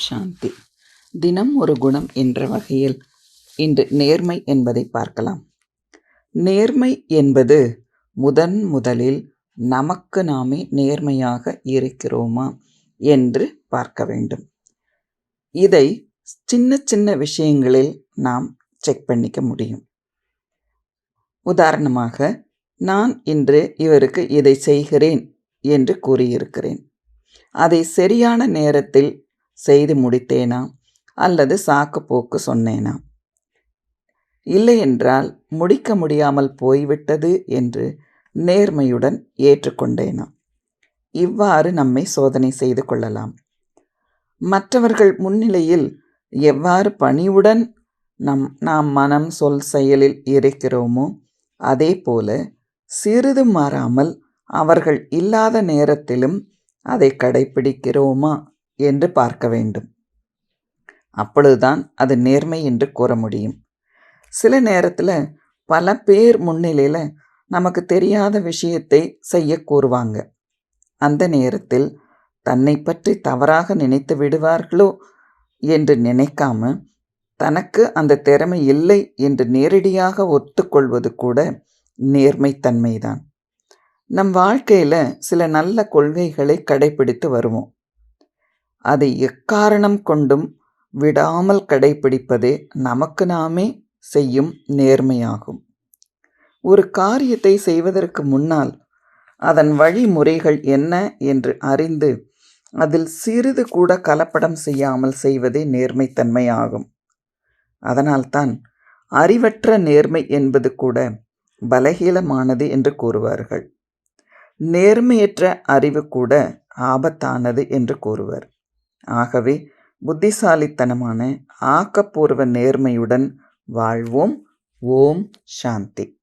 சாந்தி. தினம் ஒரு குணம் என்ற வகையில் இன்று நேர்மை என்பதை பார்க்கலாம். நேர்மை என்பது முதன் முதலில் நமக்கு நாமே நேர்மையாக இருக்கிறோமா என்று பார்க்க வேண்டும். இதை சின்ன சின்ன விஷயங்களில் நாம் செக் பண்ணிக்க முடியும். உதாரணமாக நான் இன்று இவருக்கு இதை செய்கிறேன் என்று கூறியிருக்கிறேன். அதை சரியான நேரத்தில் செய்து முடித்தேனா? அல்லது சாக்கு போக்கு சொன்னேனா? இல்லையென்றால் முடிக்க முடியாமல் போய்விட்டது என்று நேர்மையுடன் ஏற்றுக்கொண்டேனா இவ்வாறு நம்மை சோதனை செய்து கொள்ளலாம். மற்றவர்கள் முன்னிலையில் எவ்வாறு பணிவுடன் நம் நாம் மனம் சொல் செயலில் இருக்கிறோமோ அதே போல சிறிது மாறாமல் அவர்கள் இல்லாத நேரத்திலும் அதை கடைபிடிக்கிறோமா என்று பார்க்க வேண்டும். அப்பொழுதுதான் அது நேர்மை என்று கூற முடியும். சில நேரத்தில் பல பேர் முன்னிலையில் நமக்கு தெரியாத விஷயத்தை செய்ய கூறுவாங்க. அந்த நேரத்தில் தன்னை பற்றி தவறாக நினைத்து விடுவார்களோ என்று நினைக்காம தனக்கு அந்த திறமை இல்லை என்று நேரடியாக ஒத்துக்கொள்வது கூட நேர்மைத்தன்மைதான். நம் வாழ்க்கையில் சில நல்ல கொள்கைகளை கடைபிடித்து வருவோம். அதை எக்காரணம் கொண்டும் விடாமல் கடைபிடிப்பதே நமக்கு நாமே செய்யும் நேர்மையாகும். ஒரு காரியத்தை செய்வதற்கு முன்னால் அதன் வழிமுறைகள் என்ன என்று அறிந்து அதில் சிறிது கூட கலப்படம் செய்யாமல் செய்வதே நேர்மைத்தன்மையாகும். அதனால்தான் அறிவற்ற நேர்மை என்பது கூட பலகீனமானது என்று கூறுவார்கள். நேர்மையற்ற அறிவு கூட ஆபத்தானது என்று கூறுவர். ஆகவே புத்திசாலித்தனமான ஆக்கப்பூர்வ நேர்மையுடன் வாழ்வோம். ஓம் சாந்தி.